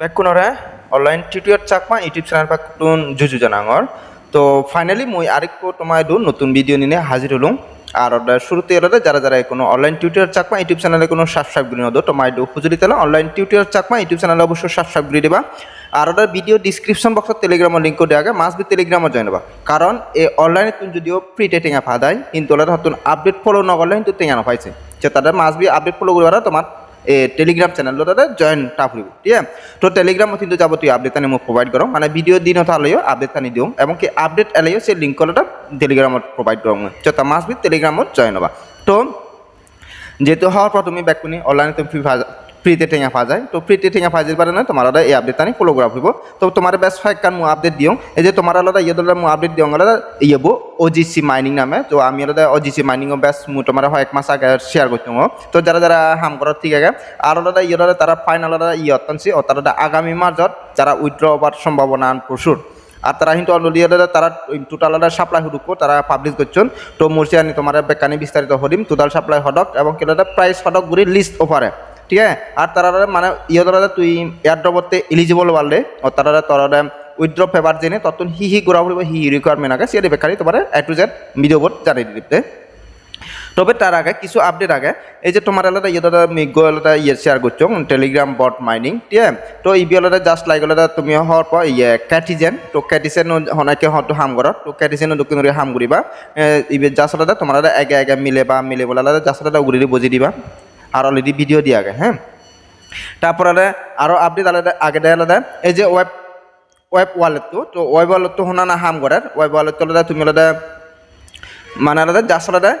বেকুনরে online tutor Chakma YouTube channel পৰা কুটুন জুজু জানাঙৰ। তো ফাইনালি মই আরেকটু তোমায় দু নতুন ভিডিও নিয়ে হাজির হলুম আর শুরুতে এলো যারা যারা কোনো অনলাইন টিউটর চাকমা ইউটিউব চ্যানেলে কোনো সাবস্ক্রাইব করে নদো, তোমায় দু হুজুরি তেলা। অনলাইন টিউটর চাকমা ইউটিউব চ্যানেলে অবশ্যই সাবস্ক্রাইব করে দেবা। আর ওটা ভিডিও ডিসক্রিপশন বক্সত টেলিগ্রামের লিঙ্ক দিয়ে আগে মাস বি টেলিগ্রামত জয়েন হবা। কারণ এই অনলাইনে তুমি যদিও ফ্রিতে টেঙা ফাদাই কিন্তু ওরা হতুন আপডেট ফলো নগলে কিন্তু টেঙা নাপাইছে। যে তাদের মাস বি আপডেট ফলো করবার তোমার টেলিগ্রাম চ্যানেলটাতে জয়েন টাপ হইব ঠিক আছে? তো টেলিগ্রামত কিন্তু যাবতীয় আপডেট আনি মোক প্রোভাইড করো মানে ভিডিও দিন হলেও আপডেট আনি দিওঁ, এবং কি আপডেট এলাইও সেই লিঙ্কটা টেলিগ্রামত প্রোভাইড করো মই। তো মাস বি টেলিগ্রামত জয়েন হবা। তো, যেহেতু হওয়ার পর তুমি ব্যাক অনলাইনে তুমি ফ্রি ফ্রিতে টেঙা পাওয়া যায়। তো ফ্রিতে টেঙা পাওয়া পারে না তোমার এই আপডেট আনি ফলো করা হইব। তো তোমার বেশ ফাইক কান মু আপডেট দিও এই যে তোমার আলাদা ইয়ে দলের মু আপডেট দিও আলাদা ইয়ে বো ওজিসি মাইনিং নামে। তো আমি আলাদা ওজিসি মাইনিং বেশ মু তোমার হয় এক মাস আগে শেয়ার করছি তো যারা যারা হাম করার ঠিক আগে আর আলাদা ইয়ে দলে তারা ফাইনাল আলাদা ইয়ে অত্যন্ত ও তারা আগামী মার্চত যারা উইথড্র হবার সম্ভাবনা প্রচুর। আর তারা কিন্তু অলরেডি তারা টোটাল আলাদা সাপ্লাই হুডুকো তারা পাবলিশ করছেন। তো মুরসিয়ানি তোমার বেকানি বিস্তারিত হরিম টোটাল সাপ্লাই হডক এবং কেটা প্রাইস হডক গুলি লিস্ট অফারে ঠিক আছে? আর তারা মানে ইয়ে ধরা তুই এয়ার ড্রপতে এলিজিবল বাড়লে ও তারা তোরা উইথড্র ফেভার জেনে ততন হি হি ঘোরা ফুরিব হি হি রিকোয়ারমেন্ট আগে সেটা বেকারি তোমার A to Z video board জানিয়ে দিতে তবে তার আগে কিছু আপডেট আগে, এই যে তোমার আলাদা ইয়ে দাদা মিগো আলাদা ইয়ে শেয়ার করছ টেলিগ্রাম বট মাইনিং ঠিক আছে? তো ইবি আলাদা জাস্ট লাইক আলাদা তুমি হওয়ার পর ইয়ে ক্যাটিজেন তো ক্যাটিজেন হনাকে হয়তো হাম করো তো ক্যাটিজেন দক্ষিণ হাম করিবা ইবে জাস্ট আলাদা তোমার আলাদা এগে এগে মিলে বা মিলে বলে আলাদা জাস্ট আলাদা উড়ি বুঝি দিবা। আর অলরেডি ভিডিও দিয়ে আগে হ্যাঁ? তারপর আরও আপডেট আলাদা আগে দেয় আলাদা এই যে ওয়েব ওয়েব ওয়ালেটটো তো ওয়েব ওয়ালেটটো শুনা না হাম করার ওয়েব ওয়ালেটটো আলাদা তুমি আলাদা মানে আলাদা জাস্ট আলাদা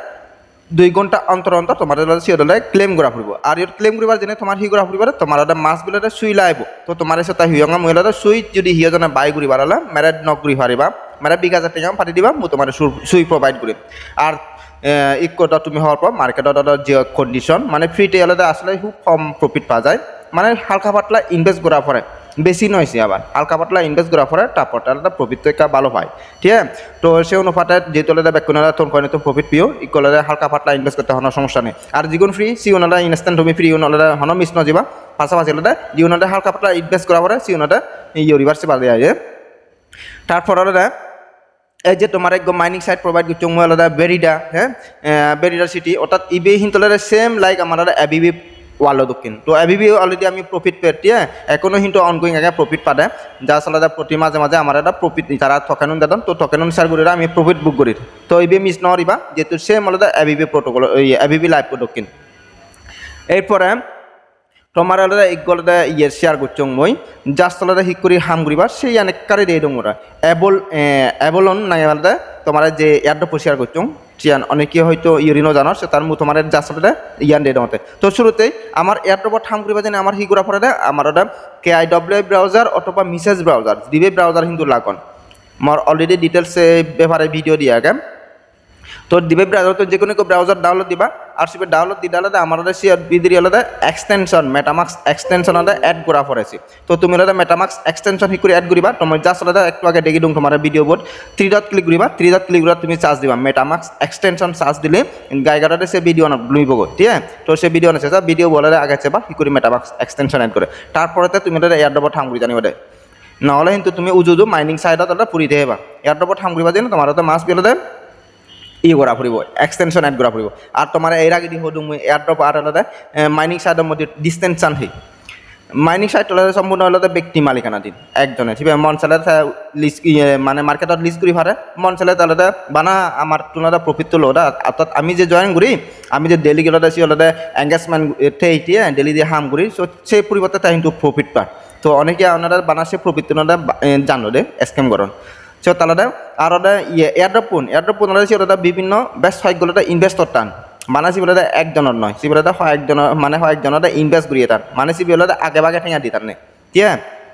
দুই ঘণ্টা অন্তর অন্তর তোমার সিওদলে ক্লেম করা ফুৰিব। আৰু ইয়াত ক্লেম কৰিবাৰ যেনে তোমাৰ সি কৰা ফুৰিব তোমাৰ এটা মাছ বিলাতে চুই লাইব তো তোমাৰ এসে তাই হিয়ঙা মহিলাটা চুই যদি হিয়জনে বাই কৰিবাৰ হলে মেৰে নকৰি হাৰিবা মেৰে বিশ হাজাৰ টেঙা পাতি দিবা, মই তোমাৰ চুই প্ৰভাইড কৰিম। আর ইকোটা তুমি হওয়ার পর মার্কেটত যে কন্ডিশন মানে ফ্রিতে আলাদা আসলে খুব কম প্রফিট পাওয়া যায়। মানে হালকা পাতলা ইনভেস্ট করা পরে, বেশি নয়ছে আবার, হালকা পাতলা ইনভেস্ট করার পরে তারপর আলাদা প্রফিট তো ভালো হয়, ঠিক আছে? তো সে অনুপাতে যেহেতু আলাদা ব্যাকুনারা তোর কয়নে তো প্রফিট পিও ইকলারে হালকা পাতলা ইনভেস্ট করতে হওয়ার সমস্যা নেই। আর যিগুন ফ্রি সি ওনারা ইনস্ট্যান্ট তুমি ফ্রি ওনারা হন মিস নজিবা পাশাপাশি আলাদা জীবনটা হালকা পাতলা ইনভেস্ট করার পরে সি ওনারা ইয়ে রিভার্সে বাদে তারপর আলাদা যে তোমার একদম মাইনিং সাইট প্রোভাইড করছ মই আলাদা বেরিডা হ্যাঁ? বেরিডা সিটি অর্থাৎ ইবে হিন্তলে সেম লাইক আমার এবিবি ওয়ালো দক্ষিণ। তো এবিবি অলরেডি আমি প্রফিট পেয়ে এখনও কিন্তু অনগোয়িং আগে প্রফিট পাদে যা আলাদা প্রতি মাঝে মাঝে আমার একটা প্রফিট তারা থকেন দেন, তো থকেন শেয়ার করি আমি প্রফিট বুক করি। তো ইবে মিস নরিবা, যেহেতু সেম আলাদা এবিবি প্রোটোকল এবিবি লাইভ দক্ষিণ। এরপরে তোমার আলাদা একগলাদা ইয়ে শেয়ার করছ মই। জাস্ট আলাদা হিক করি হাম করিবা সেই অনেক কারে দিয়ে দো মোরা এবল এবলন নাই আলাদা তোমার যে এয়ারড্রপ শেয়ার করছ চিয়ান, অনেকে হয়তো ইউরিনো জানো সে তার তোমার জাস্ট আলাদা ইয়ান দিয়ে মতে তো শুরুতেই আমার এয়ারড্রপত হাম করিবা যেন আমার হি করা পরে আমার ওটা কে আই ডব্লিউ ব্রাউজার অথবা মিসেজ ব্রাউজার, দিবে ব্রাউজার কিন্তু লাগন। আমার অলরেডি ডিটেলস ব্যাপারে ভিডিও দিয়ে আগে তো দিবে ব্রাউজার তো যে কোনো ব্রাউজার ডাউনলোড দিবা আর সে ডাউনলোড দিতে আলাদা আমার সে বিদিরি আলাদা এক্সটেনশন মেটামাক্স এক্সটেনশন আলাদা অ্যাড করা পড়েছি। তো তুমি আলাদা মেটামাক্স এক্সটেনশন হি করে অ্যাড করিবা, তোমার জাস্ট আলাদা একটু আগে দেখি দিম তোমার video board three dot click করিবা থ্রি ডট ক্লিক করে তুমি চার্জ দিবা। মেটামাক্স এক্সটেনশন চার্জ দিলে গাইগাটাতে সে ভিডিও লুইব গো, ঠিক আছে? তো সে ভিডিও আছে ভিডিও বলে আগে বা হি করে মেটামাক্স এক্সটেনশন অ্যাড করে। তারপরে তুমি আলাদা এয়ারড্রপর থাম করি জানিবা দে। নহ'লে কিন্তু তুমি উজু উজু মাইনিং চাইডত এটা পুৰি দেবা এয়াৰড্ৰপত ঠাম কৰিবা যে তোমাৰ এটা মাছ বিলতে ই কৰা ফুৰিব এক্সটেনশ্যন এড কৰা ফুৰিব। আৰু তোমাৰ এৰা গেদি সদু মই এয়াৰড্ৰপ আৰু আলাদা মাইনিং সাইডৰ মধ্যে ডিষ্টেনশন সেই। মাইনিং সাইড তলাতে সম্পূর্ণ আলাদা ব্যক্তি মালিকানা দিন একজনে। ঠিক আছে, মন চালে লিস্ট মানে মার্কেটত লিস্ট কৰি ফাৰে। মন চালে তালতে বানা আমার তুলনাতে প্রফিট তোলো ওটা অর্থাৎ আমি যে জয়েন করি আমি যে ডেলি গেলে আছি আলাদা এঙ্গেজমেন্ট ঠেইটিয়ে ডেলি দিয়ে হাম করি সো সেই পরিবর্তে তাই কিন্তু প্রফিট পায়। তো অনেকে আপনারা প্রফিট তোলাটা জানো দে স্ক্যাম করুন সো তাহলে আর ওটা ইয়ে এয়ারড্রপ পোন এয়ারড্রপ পোন হচ্ছে ওটা বিভিন্ন বেস্ট হয়গুলোটা ইনভেস্টর টান মানে সি বলে একজনের নয়, সি বলে একজনের মানে একজনের ইনভেস্ট করিয়ে তার মানে সি বলে আগে বাগে ঠেঙা দি তার ঠিক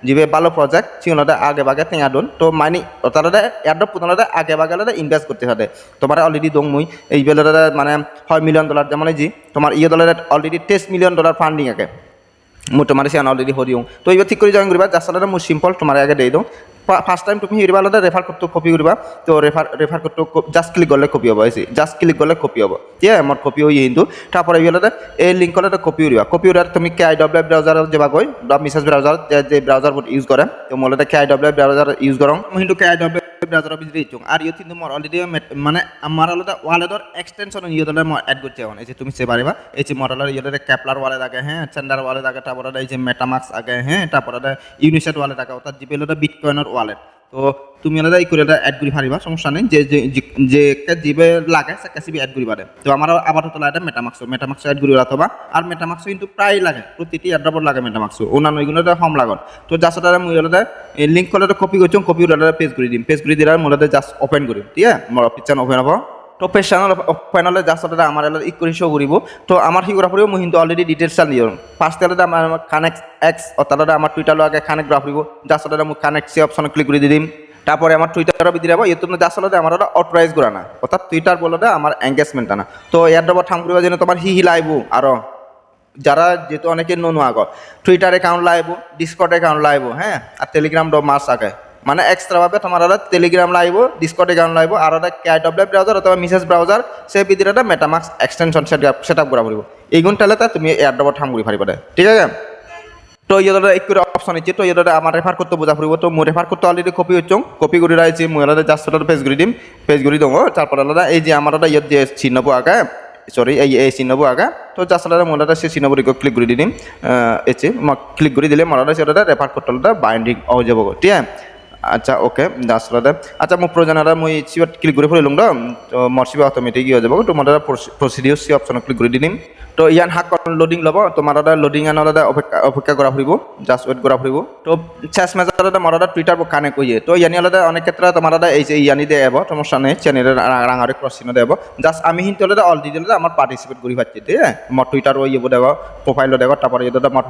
যিবে ভালো প্রজেক্ট সিওনতে আগে বাগে ঠেঙা দোন। তো মাইনি তাহলে এয়ারড্রপ পোনতে আগে বাগে ইনভেস্ট করতে থাকে তোমার অলরেডি দং মুই, এই বেলাতে মানে হয় মিলিয়ন ডলার যেমন জি তোমার ইয়ে ডলার অলরেডি টেস মিলিয়ন ডলার ফান্ডিং আগে মই তোমাৰ সিয়ান অলরেডি সৰিওঁ তো এইবাৰ ঠিক কৰি জইন কৰিবা জাষ্ট মোৰ চিম্পল তোমাৰ আগে দি দিওঁ ফার্স্ট টাইম তুমি হেৰিবা হ'লে ৰেফাৰ কোডটো কপি কৰিবা। তো ৰেফাৰ ৰেফাৰ কোডটো জাষ্ট ক্লিক কৰিলে কপি হ'ব আহিছে জাষ্ট ক্লিক কৰিলে কপি হ'ব। ঠিক মোৰ কপি হৈ কিন্তু তাৰপৰা ইহঁতে এই লিংকতে কপি কৰিবা। কপি কৰাৰ তুমি কে আই ডব্লিউ ব্ৰাউজাৰত যাবা বা মিছেছ ব্ৰাউজাৰত যে ব্ৰাউজাৰবোৰ ইউজ কৰে, তো মোৰ কে আই ডব্লিউ ব্ৰাউজাৰ ইউজ কৰোঁ মই কিন্তু কে আই ডব্লিউ ব্রাউজারের ভিতরে ইচ্ছুক। আর ইয়ে কিন্তু মোর অলরেডি মানে আমার আলাদা ওয়ালেটর এক্সটেনশন ইয়ে দলে মই এড করতে এখন। এই যে তুমি সে পারিবা এই যে মডেলের ইয়ে দলে ক্যাপলার ওয়ালেট আগে হ্যাঁ চেন্ডার ওয়ালেট আগে, তারপরে এই যে মেটামাক্স আগে হ্যাঁ তারপরে ইউনিসেট ওয়ালেট আগে, অর্থাৎ জিপেল বিটকয়েনের ওয়ালেট তো তুমি আলাদা এই করে অ্যাড করি পারিবা সমস্যা নেই। যে যে জিবে লাগে, সে কাছে অ্যাড করি পারে তো আমার আবার আপাতত লাগে মেটামাক্স মেটামাক্স অ্যাড করি অথবা আর মেটামাক্স কিন্তু প্রায় লাগে, প্রতিটি অ্যাড্রপর লাগে মেটামাক্স অন্যান্য এগুলো হম লাগন তো জাস্ট এটা মুই আলাদা লিঙ্ক করলে কপি করছ কপি করে পেজ করে দিম। পেজ করে দিলে মূলত জাস্ট ওপেন করিম ঠিক আছে? মোৰ পিকচার ওপেন হ'ব। তো পেজ চেনেল ওপেন হ'লে জাষ্ট তাতে আমাৰ ইয়াত ইক কৰি শ্ব' কৰিব তো আমাৰ সি কৰা ফুৰিব মই কিন্তু অলৰেডি ডিটেইলছ চালি ফাৰ্ষ্ট তাতে আমাৰ কানেক্ট এক্স তাতে আমাৰ টুইটাৰ লগাকে কানেক্ট কৰা ফুৰিব জাষ্ট তাতে মোক কানেক্ট সে অপশন ক্লিক করে দিম তারপরে আমার টুইটারের ভিতরে যাব ইউটিউব জাস্ট হলে আমার ওটা অথরাইজ করা না। অর্থাৎ টুইটার বলতে আমার এঙ্গেজমেন্ট না। তো ইয়ার ডবর ঠাম করিবা যেন তোমার হি হি লাইব আরও যারা যেহেতু অনেকে ননু আগ। টুইটার অ্যাকাউন্ট লাইব ডিসকট অ্যাকাউন্ট লাইব হ্যাঁ? আর টেলিগ্রাম ড মাস আগে। মানে এক্সট্রাভাবে তোমার টেলিগ্রাম লাইব ডিসকট অ্যাকাউন্ট লাইব আর কে ডব্লিউ ব্রাউজার অথবা মিসেস ব্রাউজার সে ভিতরে একটা মেটামাক্স এক্সটেনশন সেট আপ করা পড়ব। এইগুণ তাহলে তা তুমি এয়ার ডবর ঠাম করে পারিবা ঠিক আছে? তো ইয়েদরে এক করে অপশন আছে। তো ইয়েদরে আমার রেফার করতে বোঝা পড়ব তো মই রেফার করতে অলরেডি কপি হচ্ছ কপি করে রাখছি মই আলাদা জাস্ট পেজ করে দিম। পেজ করে দেবো তারপর আলাদা এই যে আমার একটা ইয়ের যে চিহ্নবো আগে সরি এই এই চিহ্নবো আগা তো জাস্ট আলাদা মোলাটা সে চিহ্নবো ক্লিক করে দিম। এসে ক্লিক করে দিলে মোলাটা সেটা রেফার করতে বাইন্ডিং হয়ে যাব ঠিক আছে? আচ্ছা ওকে আলাদা আচ্ছা মোক প্রয়োজনারা মই সিবাত ক্লিক করে ফুৰিলোঁ তো তো, মোৰ সিবা অট'মেটিক হৈ যাব। তো দাদা প্ৰচিডিঅ' চি অপশ্যনত ক্লিক কৰি দিম। তো ইয়ান হাক লোডিং ল'ব, তো মাৰ দাদা লোডিং দাদা অপেক্ষা অপেক্ষা কৰা ফুৰিব জাষ্ট ৱেইট কৰা ফুৰিব। তো দাদা মার দাদা টুইটার কানেক্ট হয়ে তো ইয়ানি আলাদা অনেক ক্ষেত্রে তোমার দাদা এই যে ইয়ানি দিয়ে যাব সমস্যা নেই চ্যানেলের রাঙারে ক্রস দেব জাস্ট আমি কিন্তু দাদা অলরেডি দাদা আমার পার্টিসিপেট করি পাচ্ছি ঠিক আছে আমার টুইটার ওই ইয়ে দেব প্রোফাইলও দেব তারপরে ইয়ে দাদা আমার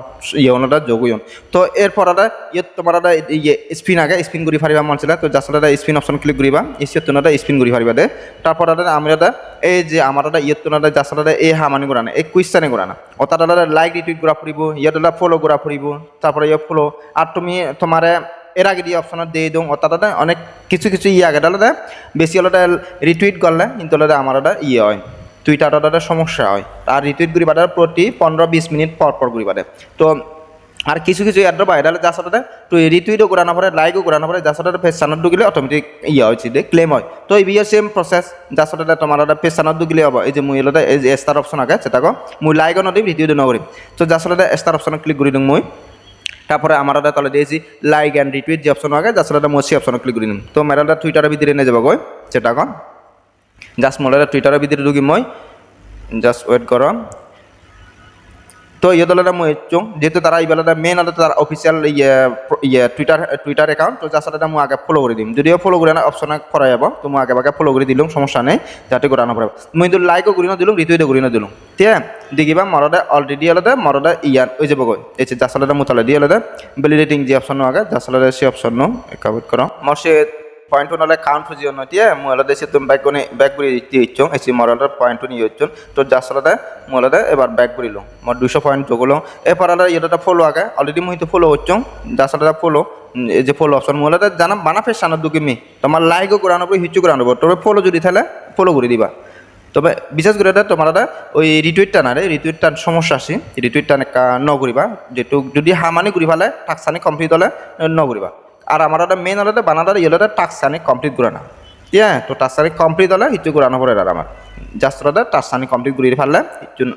যোগ হইন তো এরপর দাদা ইয়ে তোমার দাদা ইয়ে স্পিন আগে স্পিন করি পারিবা মন ছিল তো জাস্ট দাদা স্পিন অপশন ক্লিক করিবা এসে দাদা স্পিন করি পারিবা দে। তারপর দাদা আমি দাদা এই যে আমার ইয়ে তো দাদা এই হামানি করা না, এই কুইশানে করা না। অর্থাৎ দাদা লাইক রিটুইট করা ফুরিব দাদা ফলো করা ফুরিব, তারপরে ইয়ে ফলো আর তুমি তোমারে এর আগে দিয়ে অপশনত দিয়ে দিওঁ অর্থাৎ অনেক কিছু কিছু ইয়ে আগে দাদা বেশি হলে রিটুইট করলে, কিন্তু আমার দাদা ইয়ে হয় টুইটারটা সমস্যা হয়। আর রিটুইট করি বাদে প্রতি পনেরো, বিশ মিনিট পর পর করি বাদে তো আর কিছু কিছু এয়ার বাইরে যার সাথে তো রিটুইটও করানো পরে লাইকও করানো পরে যার সাথে ফেস চানত ঢুকিলে অটোমেটিক ইয়ে হয়েছে দে ক্লেম হয়। তো এই বিয়ে সেম প্রসেস যার সাথে তোমার একটা ফেস চানত ঢুকিলে হব। এই যে মুই এলাকা এই স্টার অপশন আগে সেটাকে মুই লাইকও নদিম রিটুইটও নকরিম তো যার সাথে স্টার অপশন ক্লিক করে দিম মুই। তারপরে আমার ওটা তলে দিয়েছি লাইক অ্যান্ড রিটুইট যে অপশন আগে যার সাথে মসি অপশন ক্লিক করে দিম। তো মেরাটা টুইটারের ভিতরে নিয়ে যাব গই সেটা কন জাস্ট মোলাটা টুইটারের ভিতরে ঢুকি মই। জাস্ট ওয়েট করো তো ইয়ে দলের মই চোং যেহেতু তারা এই বেলাটা মেন আলাদা তার অফিসিয়াল ইয়ে ইয়ে টুইটার টুইটার অ্যাকাউন্ট তো যার সাথে আগে ফলো করে দিম। যদিও ফলো করে না অপশন করা যাব তো মই আগে আগে ফলো করে দিলাম, সমস্যা নেই। যাতে করানো পারব মই কিন্তু লাইকও করি না দিলাম রিটুইটও করি না দিলাম। ঠিক আছে? দেখিবা মরদে অলরেডি আলাদা মরদে ইয়ান ওই যাব গই এই যে যার সাথে মুতালে দিয়ে আলাদা ভ্যালিডেটিং যে অপশন আগে যার সাথে সে অপশন কাভার করো মর সে পয়েন্ট নলে কাউন্ট ফুজি নটিয়ে মোবাইলতে সে তুমি করে ব্যাক করে দিতে ইচ্ছুং। এসে মোবাইলের পয়েন্ট নিয়ে ইচ্ছুন তো যার সাথে মোবাইলতে এবার ব্যাক করিল মোর দুশো পয়েন্ট যোগলো এরপর আলাদা ইয়েটা ফলো আগে অলরেডি মুই তো ফলো হচ্ছুং যার সাথে ফলো এই যে ফলো অপশন মোবাইলতে জানা, বানা ফেস সানার দুকে তোমার লাইকও করানোর পর হিচু করানোর পর তবে ফলো যদি থাকলে ফলো করে দিবা। তবে বিশেষ করে তোমার দাদা ওই রিটুইটটা না রে রিটুইটটার সমস্যা আছে। রিটুইটটা ন করিবা। যেটু যদি হামানি করি ফেলে টাকসানি কমপ্লিট হলে ন করিবা। আর মেইন হলে বানাদার ইয়েলোটা টাকসানি কমপ্লিট করে না ইয়া তো টাকসানি কমপ্লিট হলে হিচু করানো পড়ে আর আমার। জাস্ট হলে টাকসানি কমপ্লিট করে ফেললে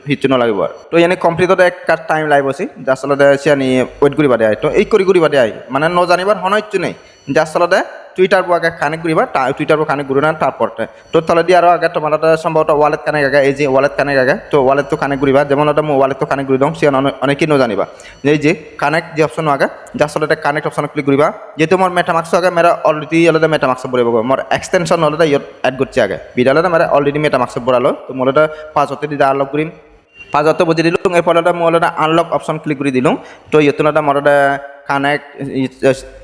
হিচু নলাগিব আর। তো এনে কমপ্লিট হতে একটা টাইম লাগব সি। জাস্ট হলে সে আনি ওয়েট করিবা দেয় তো এই করি করিবা দেয় মানে ন জানিবার হন ইচ্ছু নেই। জাস্ট হলে টুইটার আগে কানেক্ট করিবা টুইটার কানেক্ট করি না তারপরতে তো। তাহলে দিয়ে আরও আগে তোমার সম্ভবত ওয়ালেট কানেক্ট আগে, এই যে ওয়ালেট কানেক্ট আগে তো ওয়ালেট তো কানেক্ট করিবা যেমন ওটা ওয়ালেট তো কানেক্ট করে দিও সে অনেকেই নজানিবা। এই যে কানেক্ট যে অপশন আগে জাস্ট হলে কানেক্ট অপশন ক্লিক করিবা যেহেতু মোর মেটামাক্স আগে মেরা অলরেডি আলাদা মেটামাক্স বলিব মোর এক্সটেনশন হলে ইয়ত এড করছে আগে। বিড়ালে মেরা অলরেডি মেটামাক্স বরালো তো মোর এটা পাঁচ হতে দিদা আনলক করিম হতে বুঝে দিলাম এরপর একটা আনলক অপশন ক্লিক করে দিলাম তো মোর একটা কানেক্ট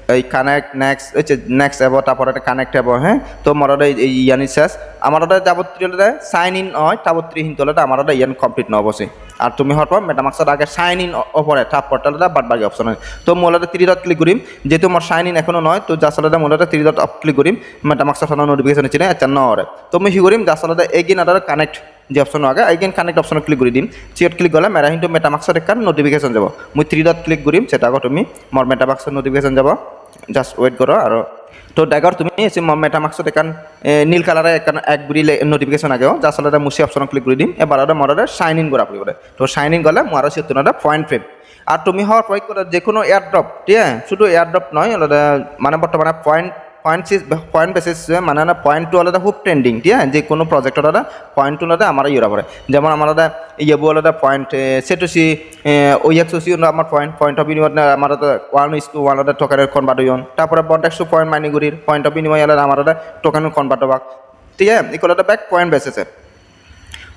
এই কানেক্ট নেক্সট হচ্ছে নেক্সট হব তারপরে একটা কানেক্ট হব হ্যাঁ তো আমার ইয়ানি শেষ আমার যাবতীয় সাইন ইন হয় তাবত্রী হিন্তু হলে আমার ইয়ান কমপ্লিট ন অবশ্যই আর তুমি হওয়ার পর আগে সাইন ইন ওপরে থাপ বাদ বাকি অপশন হয় তো মূলত তিরি ডট ক্লিক করিম যেহেতু আমার সাইন ইন এখনও নয় তো সাথে মূলত তিরি ডট ক্লিক করিম মেটামাক্সের নোটিফিকেশন ছিল আচ্ছা নরে তো আমি কি করিম সাথে এগিন আর কানেক্ট যে অপশন আগে। এগেন কানেক্ট অপশন ক্লিক করে দিম। চিয়ত ক্লিক করলে মেরা কিন্তু মেটামাক্সৰ একান নোটিফিকেশন যাব। মই থ্ৰী ডট ক্লিক কৰিম সেটা আগত তুমি মোৰ মেটামাক্সৰ নোটিফিকেশন যাব। জাষ্ট ওয়েট করো আর তো ডাইগর তুমি মেটামাক্সত একান এ, নীল কালারে একান এক গুড়ি নোটিফিকেশন আগেও যার সাথে মুসি অপশন ক্লিক করে দিম। এবার আর মরে সাইন ইন করা পড়বে তো সাইন ইন করলে মরা সে তোমার পয়েন্ট ফ্রেম আর তুমি হওয়ার করে যে কোনো এয়ারড্রপ ঠিক আছে? শুধু এয়ারড্রপ নয় মানে বর্তমানে পয়েন্ট পয়েন্ট পয়েন্ট বেসিস মানে না পয়েন্ট টু আলাদা খুব ট্রেন্ডিং ঠিক আছে? যে কোনো প্রজেক্ট আলাদা পয়েন্ট টু আলাদা আমার ইউরা পড়ে। যেমন আমার আলাদা ইয়েবু আলাদা পয়েন্ট সেটুসি ওই একশোসি আমার পয়েন্ট পয়েন্ট অফ বিনিময় আমার আলাদা ওয়ান ইস টু ওয়ান আলাদা টোকেনের কনভার্ট হইন তারপরে বন্টেক্স পয়েন্ট মাইনিগুড়ির পয়েন্ট অফ বিনিময় আলাদা আমার আলাদা টোকেনের কনভার্ট হবাক ঠিক আছে? এগুলো আলাদা ব্যাক পয়েন্ট বেসেছে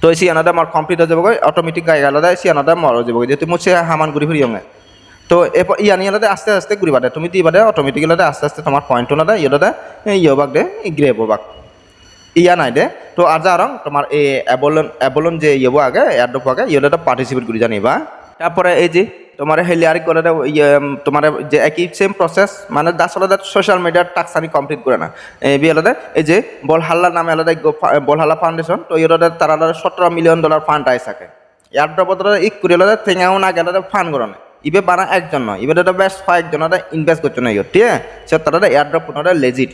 তো সি আনাদা আমার কমপ্লিট হয়ে যাবগৈ অটোমেটিক গাই আলাদা, সি আনাদা মর যাবগৈ। যেহেতু সে হামান ঘুরি ফুরি তো এরপর ইয়ানি আলাদা, আস্তে আস্তে ঘুরি বাদে। তুমি দি বাদে অটোমেটিক আলাদা আস্তে আস্তে তোমার পয়েন্ট না দেয় ইয়ে ইয়ে বাক দে গ্রে বাক ইয়া নাই দে। তো আর যারং তোমার এই অ্যাবলন অ্যাবলন যে ইয়েবো আগে এয়ারড্রপ আগে ইয়েটা পার্টিসিপেট করে জানিবা। তারপরে এই যে, তোমার হেলিয়ারিক করে ইয়ে তোমার যে একই সেম প্রসেস মানে দাস আলাদা সোশ্যাল মিডিয়ার টাস্ক আমি কমপ্লিট করে না। এই বি আলাদা এই যে বল হাল্লা নামে আলাদা বল হাল্লা ফাউন্ডেশন তো ইয়েটা তারা আলাদা সতেরো মিলিয়ন ডলার ফান্ড আই থাকে এয়ারড্রপ ইক করে আলাদা থেঙাও না গেলে ফান্ড করে না ইবে বানা একজন নয়, ইবে এটা বেশ কয়েকজন ইনভেস্ট করছে না ইয়ে ঠিক আছে? সে তারা এয়ারড্রপ ওনারা লেজিট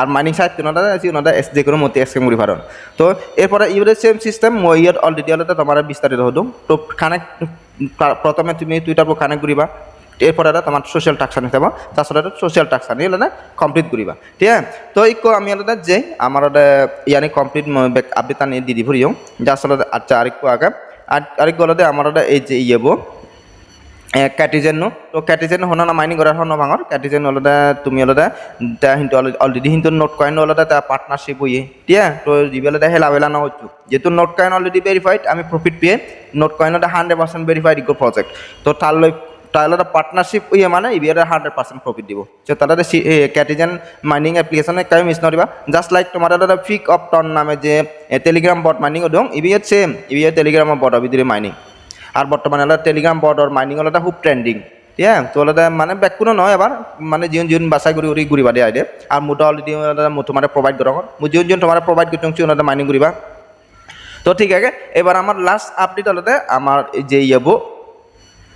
আর মাইনিং সাইট ওনারা আছে ওনারা যে কোনো মতে এক্সকেম করি পারেন তো এরপরে ইউরে সেম সিস্টেম মই ইয়াত অলরেডি হলে তোমার বিস্তারিত হতো তো কানেক্ট প্রথমে তুমি টুইটার পর কানেক্ট করিবা। এরপরে এটা তোমার সোশ্যাল টাক্স আনি থাকবা তাছাড়া এটা সোশ্যাল টাক্স আনি হলে কমপ্লিট করিবা। ঠিক আছে? তো ইকো আমি আলাদা যে আমার ইয়ানি কমপ্লিট আপডেট আনি দিদি ভরিও যা আসলে আচ্ছা আরেকটু আগে। আর আরেক গলতে আমার এই যে ইয়েবো ক্যাটিজেন নো তো ক্যাটিজেন হনো না মাইনিং করার হনো ভাঙর ক্যাটিজেন হলদা তুমি হলদা তা হিন্তু অলরেডি হিন্তু নোট কয়েন হলদা তা পার্টনারশিপ হইয়ে ঠিক তো জিবেলদা হেলা বেলা না হচ্ছু যেহেতু নোট কয়েন অলরেডি ভেরিফাইড আমি প্রফিট পেয়ে Notcoin Halda hundred percent verified eco project তো তার লই তাহলে পার্টনারশিপ ইয়ে মানে ইবিআর হান্ড্রেড পার্সেন্ট প্রফিট দিব। তো তাহলে ক্যাটিজেন মাইনিং অ্যাপ্লিকেশনে কাই মিস নরিবা জাস্ট লাইক তোমার দাদা ফিক অফ টন নামে যে টেলিগ্রাম বট মাইনিং দং EBR same EBR Telegram bot অবিদিরে mining আর বর্তমানে হলো টেলিগ্রাম বর্ডর মাইনিং হলো খুব ট্রেন্ডিং ঠিক তো হলো মানে ব্যাক কোনো নয় এবার মানে যিন যিন বাছাই কৰি কৰি ঘূৰিবা দিয়া আইডে আৰু মোটা অলৰেডি তোমার প্রোভাইড করো মই যিন যিন তোমার প্রোভাইড করছি ওনাদের মাইনিং করিবা তো ঠিক আছে এবার আমার লাস্ট আপডেট হলতে আমার যে ইয়েব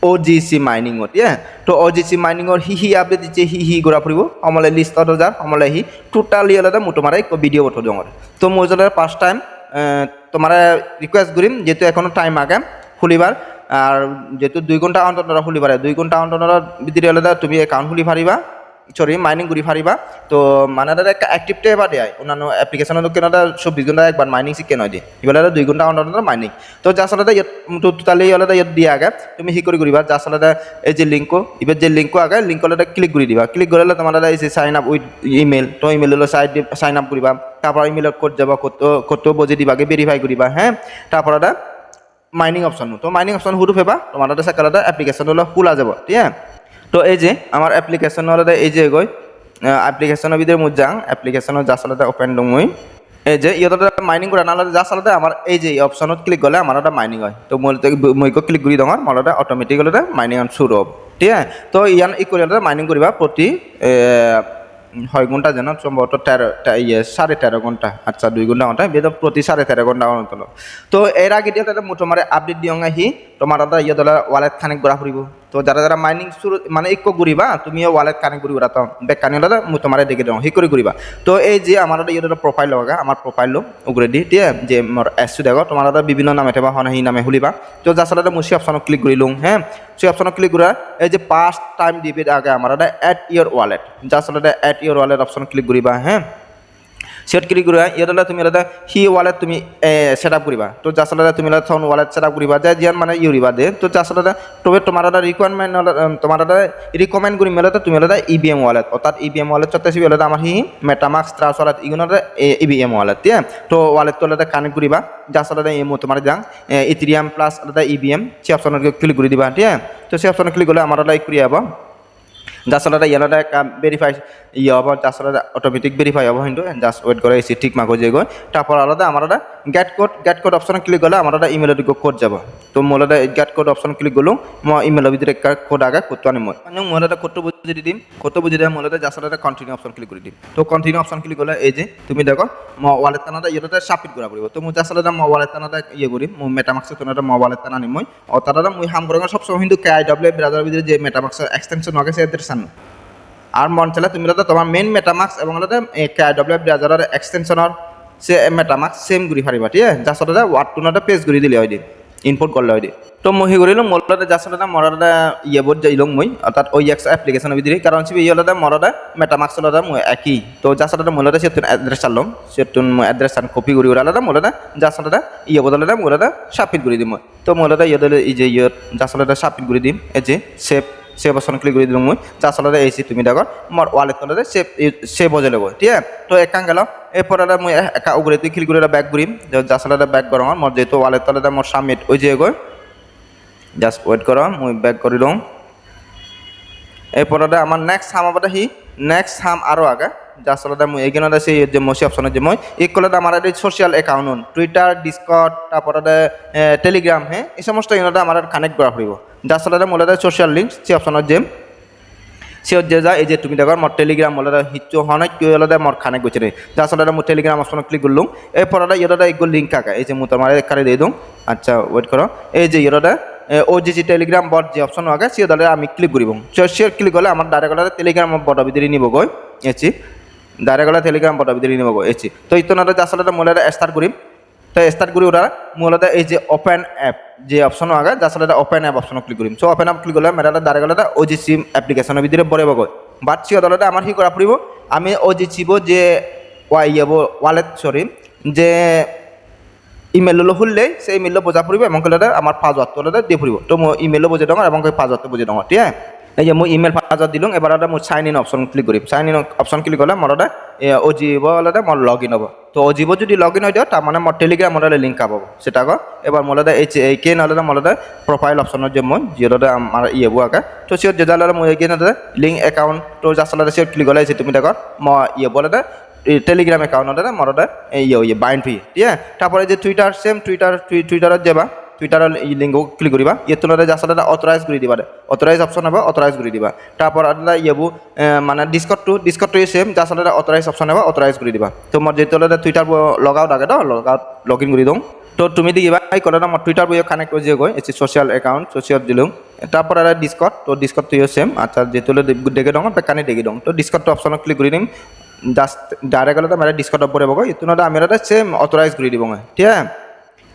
অ জি চি মাইনিঙত ইয়ে তো চি মাইনিঙৰ হি হি আপডেট দিছে হি হি ঘূৰা ফুৰিব। সমলে লিষ্টত যাৰ সমলে হি টোটালি হলে মই তোমাৰ এক ভিডিঅ' পঠাই দিওঁ। তো যদি ফার্স্ট টাইম তোমার রিকোয়েস্ট করিম যেহেতু এখনও টাইম আগে। খুলিবার, আর যেহেতু দুই ঘণ্টা অন্তর খুলি পারে দুই ঘণ্টা অন্তর ভিতরে হলে তুমি একাউন্ট খুলি পারিবা সরি মাইনিং করি পারিবা তো মানে দাদা অ্যাক্টিভটা এবার দেয় অন্যান্য অ্যাপ্লিকেশনত কেন চব্বিশ ঘণ্টা একবার মাইনিং শিখে নয় দিয়ে এবার দুই ঘণ্টা অন্তর মাইনিং তো সাথে ইয়াত টোটালি হলে ইয়াত দিয়ে আগে। তুমি সি করে করিবা যার সাথে এই যে লিঙ্কো এবার যে লিঙ্কো আগে লিঙ্ক হলে ক্লিক করে দিবা। ক্লিক করলে তোমার এই যে সাইন আপ উইথ ইমেল তো ইমেল সাইড সাইন আপ করিবা তারপর ইমেলত কোড যাবা, কত কত বজে দিবাগে ভেরিফাই করিবা হ্যাঁ তারপর মাইনিং অপশন তো মাইনিং অপশন হুডু ফেবা তোমার দাদা সেকালাদা অ্যাপ্লিকেশন হলো খোলা যাব, ঠিক আছে? তো এই যে আমার অ্যাপ্লিকেশন হলো এই যে গই অ্যাপ্লিকেশনের ভিতরে মুজ যাং অ্যাপ্লিকেশনের যা সালাদা ওপেন ডুমুই এই যে, ইহঁতৰ মাইনিং কৰা নালাগে যা আচলতে আমাৰ এই যে অপশ্যনত ক্লিক কৰিলে আমাৰ এটা মাইনিং হয়। তো মই মই ক্লিক কৰি দিওঁ মোৰ এটা অট'মেটিক হ'লে মাইনিং শুরু হ'ব, ঠিক আছে? তো ইয়ান ই কৰি মাইনিং কৰিবা প্ৰতি হয় ঘণ্টা যেন, সম্ভবত তেরো ইয়ে সাড়ে তেরো ঘণ্টা আচ্ছা দুই ঘণ্টা ঘণ্টা বেদ প্রতি সাড়ে তেরো ঘণ্টা তো এর আগে দিয়ে তোমার আপডেট দিও আহি তোমার দাদা ইয়ে দলা ওয়ালেট খানিক ঘোরা ফুরিব তো যারা যারা মাইনিং শুরু মানে ইকো ঘুরিবা তুমিও ওয়ালেট কানেক্ট করিবা তো বেক কানি দাদা মই তোমার দেখে দিও হি করে ঘুরিবা তো এই যে আমার ইয়ে দাদা প্রোফাইল লগা আমার প্রোফাইল লো উগরে দি আছে যে মোর এসু দেখো তোমার দাদা বিভিন্ন নামে থেবা হন হি নামে খুলিবা। তো যার সাথে মুসি অপশন ক্লিক করি লুং হ্যাঁ সেই অপশন ক্লিক করে এই যে পাঁচ টাইম দিবে আগে আমার দাদা অ্যাট ইয়োর ওয়ালেট যার সাথে at your wallet option click করিবা হ্যাঁ সেট ক্লিক করিবা ইয়াদলা তুমি লাদা হি ওয়ালেট তুমি সেট আপ করিবা। তো যাসলাদা তুমি লাদা থন ওয়ালেট সেট আপ করিবা যা জিয়ান মানে ইউরিবা দে। তো যাসলাদা তবে তোমার দাদা রিকোয়ারমেন্ট তোমার দাদা রিকমেন্ড করি মেলে তুমি লাদা ইবিএম ওয়ালেট অর্থাৎ ইবিএম ওয়ালেট চতে সিবি লাদা আমার হি মেটামাক্স ট্রাস ওয়ালেট ইগুনার ইবিএম ওয়ালেট ঠিক তো ওয়ালেট তো লাদা কানেক্ট করিবা যাসলাদা এমো তোমার যাং ইথিরিয়াম প্লাস লাদা ইবিএম সে অপশন ক্লিক করে দিবা, ঠিক তো সে অপশন ক্লিক করলে আমার লাইক করি আবা যার সালাদা ইয়ালাদা ভেরিফাই হব যার সালাদা অটোমেটিক ভেরিফাই হব কিন্তু জাস্ট ওয়েট করে এসে ঠিক মাগো যে গো। তারপর আলাদা আমার একটা get code get code option click করলে আমার ইমেলের দিকে কোড যাব। তো মোলাদা গেট কোড অপশন ক্লিক করল মই ইমেলের ভিতরে একটা কোড আগে কোডটো আনি মই মানে মোলাদা কোডটো বুঝি দি দিম কোডটো বুঝি দিয়ে মোলাদা যার সালাদা কন্টিনিউ অপশন ক্লিক করে দিম। তো কন্টিনিউ অপশন ক্লিক করলে এই যে, তুমি দেখো ম ওয়ালেট তানাটা ইয়েটাতে সাবমিট করা পড়িব। তো মই যার সালাদা ম ওয়ালেট তানাটা ইয়ে করি মই মেটামাক্সে তোনাটা ম ওয়ালেট তানা আনি মই। ও তারা মই হাম করে সবসময় কিন্তু কে আই ডাব্লিউ ব্রাউজার ভিতরে যে মেটামাক্স এক্সটেনশন আগে সে এদের সামনে আর মন চাইলে তুমি তোমার মেইন মেটামাক্স এবং কে ডাব্লিউ ব্রাউজারের এক্সটেনশনৰ সে মেটামাক্স সেম ঘূৰি ফাৰিবা, ঠিক আছে? যাৰ সাথে ৱাৰ্ডটো পেজ ঘূৰি দিলে হয় ইনপুট করলে হয় তো মই সেই কৰিলোঁ, মোৰ তাতে যাৰ সাথে মরাদা ইয়ে বোর্ড যাইলং মই অর্থাৎ ওই এক্স অ্যাপ্লিকেশন ভিতরে কারণ সে ইয়ে হলে মরাদা মেটামাক্স হলে মই একই তো যার সাথে মূলত সে অ্যাড্রেস চাললাম সে অ্যাড্রেস চান কপি করি ওরা আলাদা মূলত যার সাথে ইয়ে বদলে মূলত সাবমিট করে দিম মই। তো মূলত ইয়ে দিলে এই যে ইয়ে যার সাথে সাবমিট করে দিম যে সেভ অপশন ক্লিক করে দিলাম মই। যার সাথে এসি তুমি দেখো মোর ওয়ালেট তলে সেভ সেভ হয়ে যাব ঠিক আছে? তো একাং গেল এরপর মই একা উগরে তুই ক্লিক করে ব্যাক ঘুরিম যা সালে ব্যাক করম মোর যেহেতু ওয়ালেট তলে মোর সাবমিট ওই যে গো জাস্ট ওয়েট করো মই ব্যাক করে লওঁ। এরপরে আমার নেক্সট হাম আবার হি নেক্সট হাম আরও আগে। এইখানে আছে যে মসি অপশনে যে মই এই কলে আমার এই সোশ্যাল অ্যাকাউন্ট টুইটার ডিসকট তারপরে টেলিগ্রাম হ্যাঁ? এই সমস্ত ইউনিটে আমার কানেক্ট করা পড়ব যা আসলে মূলত সোশ্যাল লিঙ্ক সে অপশনের যে সে যে যা এই যে তুমি দেখো মোর টেলিগ্রাম মূলত হিচ্ছু হনে কি হলে মোর খানে গেছে রে যা আসলে মোর টেলিগ্রাম অপশনে ক্লিক করলুম এরপরে ইয়েটা এগুলো লিঙ্ক আঁকা। এই যে মু তোমার এখানে দিয়ে দিম আচ্ছা ওয়েট করো এই যে ইয়েটা ও যে যে টেলিগ্রাম বট যে অপশন আগে সে দলে আমি ক্লিক করিব সে ক্লিক করলে আমার ডাইরেক্ট টেলিগ্রাম বট ভিতরে নিব গই এসি ডাইরেক্ট টেলিগ্রাম বট ভিতরে নিব। এসি তো ইতনারে আসলে মূলত স্টার্ট করিম তো স্টার্ট করি ওরা মূলত এই যে ওপেন অ্যাপ যে অপশন আগে যার সাথে ওপেন অ্যাপ অপশন ক্লিক করিম সো ওপেন অ্যাপ ক্লিক করলে মেটা ডাইরেক্ট গলা ও জি সিম অ্যাপ্লিকেশনের ভিতরে বড়ে গই বাট সে দলতে আমার কি করা পড়ব? আমি ও জি চিব যে ওয়াই ওয়ালেট সরি যে ইমেইললো খুললে সেই ইমেইল বোঝা পড়ব, এবং আমার ওয়াত্তরে দিয়ে পড়ব। তো মই ইমেইল বুঝে ডর এবং ওয়াত্ত বুঝে ডর ঠিক আছে? এই যে মই ইমেল হাজার দিলাম এবার মই সাইন ইন অপশন ক্লিক করি সাইন ইন অপশন ক্লিক করলে মোর ও জিব হলে মোর লগ ইন হব। তো ও জিব যদি লগ ইন হয়ে যাও তার মানে মোর টেলিগ্রাম লিঙ্ক পাব সেটা কো এবার মোলদে এই এই কে নহলে মোলদে প্রোফাইল অপশনের যে মই জিরোতে আমার ইয়ে বু আঁকা। তো সিও যে যালে মই এই কিনে লিঙ্ক একাউন্ট তো সাথে সিও ক্লিক করলে তুমি দেখো ম ইয়ে বলে টেলিগ্রাম একাউন্টতে মরতে ইয়ে ইয়ে বাইন্ড ফি ঠিক তারপরে যে টুইটার সেম টুইটার টুইটারত যাবা। টুইটাৰৰ লিংক ক্লিক কৰিবা। ইয়াত তোমালোকে এটা অথৰাইজ কৰি দিবা অথৰাইজ অপশ্যন হ'ব অথৰাইজ কৰি দিবা। তাৰপৰ এটা ইয়েবু মানে ডিস্কটটো ডিস্কটটো সেম জাষ্ট এটা অথৰাইজ অপশ্যন হ'ব অথৰাইজ কৰি দিবা। তো মই যেহেতু টুইটাৰ লগ আউট আগে তো লগ আউট লগ ইন কৰি দিওঁ। তো তুমি দেখিবা, এই কলে মই টুইটার বইয়ে কানেক্ট করে গই এসে সোশ্যাল অ্যাকাউন্ট সোশ্যাল দিলুম তারপর একটা ডিসকট তো ডিসকট তুইও সেম আচ্ছা যেহেতু দেখে দং বেকানি দেখে দং তো ডিসকট অপশন ক্লিক করে দিম জাস্ট ডাইরেক্ট হলে মানে ডিসকট পরে বগো। ইতো আমি এটা সেম অথরাইজ করে দিব ঠিক আছে?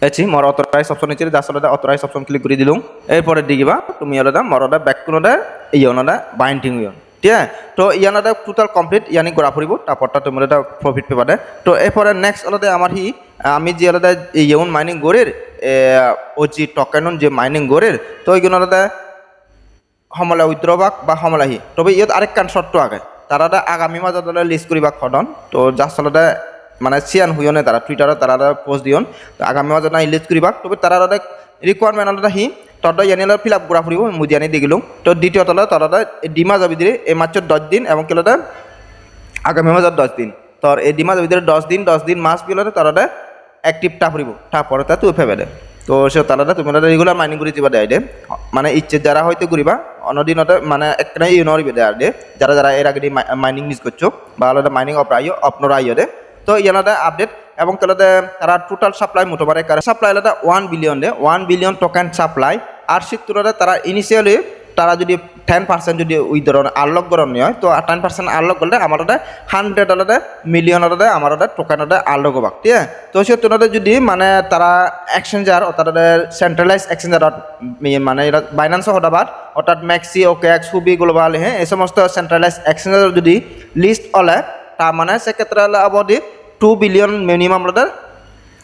এছি মোর অথরাইজ অপশন আছে জাস্ট হলে অথরাইজ অপশন ক্লিক করে দিলুম এরপরে দেখিবা তুমি হলে মোর ওটা ব্যাক কোনোটা ইয়ে ওনাটা বাইন্ডিং ইয়ন ঠিক আছে তো ইয়ানাটা টোটাল কমপ্লিট ইয়ানি করা পড়ব তারপরটা তোমার এটা প্রফিট পেপারে তো এরপরে নেক্সট আলাদা আমার হি আমি যে আলাদা ইয়েউন মাইনিং গড়ের ও যে টকেন যে মাইনিং গড়ের তো ওইগুলো আলাদা সমলা উইদ্রবাক বা সমলাহি তবে ইয়াত আরেক কান শর্ত আগে। তারা আগামী মাজত লিস্ট করিবা খদন। তো যার আচলতে মানে চিয়ান হুইনে তারা টুইটাৰত তারা পোস্ট দিয়ন। আগামী মাজত নাই লিস্ট করিবা তবে তারা রিকোয়ারমেন্ট হি তদ ইয়ানি ফিল আপ করা ফুরিব মুই জানি দেখিলো। তো দ্বিতীয় তলে তারা ডিমা যাবি দিলে এই মাত্র দশ দিন এবং কেলতে আগামী মাজত দশ দিন। তোর এই ডিমা যাবি দিলে দশ দিন দশ দিন মাস বিলতে তারা অ্যাক্টিভ টা ফুরিব তারপরে তা তুই ফেবে তো সে তারা তুমি রেগুলার মাইনিং করে দিবা দেয় মানে ইচ্ছে যারা হয়তো করিবা অন্যদিনতে মানে একটা ইয়ে নরিবে দেয় যারা যারা এর আগে মাইনিং মিস করছ বা আলাদা মাইনিং অপরাইও অপনরা ইয়ে দে। তো ইয়ালাদা আপডেট এবং কেলাদে তারা টোটাল সাপ্লাই মোটামুটি কারে সাপ্লাই আলাদা ওয়ান বিলিয়ন দে ওয়ান বিলিয়ন টোকেন সাপ্লাই আর সে তুলনায় তারা ইনিশিয়ালি তারা যদি টেন পার্সেন্ট যদি ওই ধরনের আনলক করার হয় তো টেন পার্সেন্ট আনলক করলে আমার ওটা হান্ড্রেড আলাদা মিলিয়ন আলাদা আমার ওটা টোকেন ওটা আনলক হবাক ঠিক আছে? তো সে তুলনায় যদি মানে তারা এক্সচেঞ্জার অর্থাৎ সেন্ট্রালাইজ এক্সচেঞ্জার মানে বাইন্যান্স হঠাৎ অর্থাৎ ম্যাক্সি ওকে এক্স হুবি গ্লোবাল হ্যাঁ এই সমস্ত সেন্ট্রালাইজ এক্সচেঞ্জার যদি লিস্ট হলে তার মানে সেক্ষেত্রে হলে অবধি টু বিলিয়ন মিনিমাম ওদের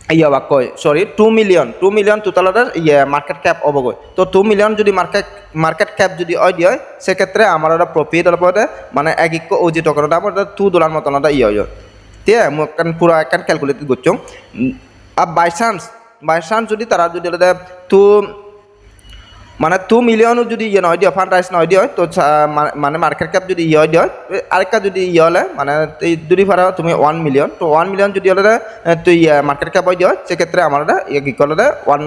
ইয়ে বা কয় sorry two million two million টোটালতে ইয়ে মার্কেট ক্যাপ হবগৈ তো টু মিলিয়ন যদি মার্কেট মার্কেট ক্যাপ যদি হয়, দিয়ে সেক্ষেত্রে আমার একটা প্রফিট অলপতে মানে এক ইক ওজি টকের দাম ওটা টু ডলার মতন ওটা ইয়ে হয় আছে মই একখান পুরো একখান ক্যালকুলেট করছ আর বাই চান্স বাই চান্স যদি তারা যদি টু মানে টু মিলিয়ন যদি ইয়ে নয় দিও ফান্ড রাইজ নয় দিও তো মানে মার্কেট ক্যাপ যদি ইয়ে দিও আরেকটা যদি ইয়ে হলে মানে এই যদি পারো তুমি ওয়ান মিলিয়ন তো ওয়ান মিলিয়ন যদি হলে তুই মার্কেট ক্যাপ হয় দিও সেক্ষেত্রে আমার ইয়ে কি করলে ওয়ান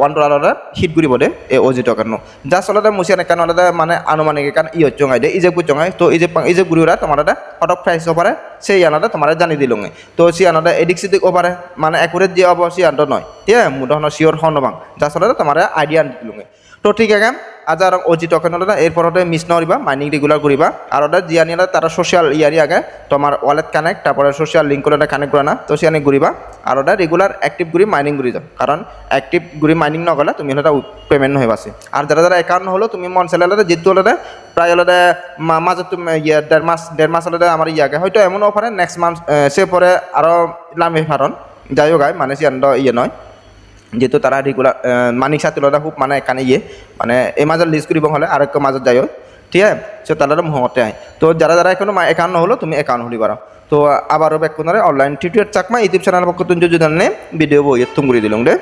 ওয়ান ডলার হিট ঘুরিব দে এই অজি টকেন জাস্ট হলে মুসিয়ান একান হলে মানে আনুমানিক একান ইয়ে চঙাই দে ইজে চঙাই, তো ইজে ইজে ঘুরিওরা তোমার হটক প্রাইস ওপারে সেই আনাদা তোমার জানি দিলুঙে। তো সি আনাদা এদিক সেদিক ওপারে মানে একুরেট যে হব সি আনন্দ নয় ঠিক আছে হন শিওর হন বাং জাস্ট হলে তোমার আইডিয়া আনি দিলুঙে। তো ঠিক আছে, আজ আর অজি টকেন হলে এরপরতে মিস নকরিবা মাইনিং রেগুলার করিবা আর ওটা জিয়ানি হলে তারা সোশ্যাল ইয়ারি আগে তোমার ওয়ালেট কানেক্ট তারপরে সোশ্যাল লিঙ্ক করে কানেক্ট করে না, তো সিয়ানি ঘুরিবা আর ওটা রেগুলার অ্যাক্টিভ ঘুরি মাইনিং ঘুরি যাও কারণ অ্যাক্টিভ ঘুরি মাইনিং নগলে তুমি হলে পেমেন্ট হয়ে আছে। আর যারা যারা অ্যাকাউন্ট হলো তুমি মন চাইলে হলে যেহেতু হলে প্রায় হলে মাঝে তুমি ইয়ে দেড় মাস দেড় মাস হলে আমার ইয়াকে। হয়তো এমন অফারে নেক্সট মান্থ সে পরে আরও লামে ফারণ যাই হোক মানে সিয়ান ইয়ে নয় যেহেতু তারা রেগুলার মানিক সাতুলতা খুব মানে এখানে ইয়ে মানে এই মাজত লিজ কৰিব হ'লে আৰু এক মাজত যায়। ঠিক আছে? সে তারা মুহূর্তে আয় তো যারা যারা এখনও একাউন্ট হলো তুমি একাউন্ট হলি পারো তো আবারও back online tutorial Chakma, YouTube channel পক্ষ তুমি যদি ভিডিও বই তুম করে দিলাম রে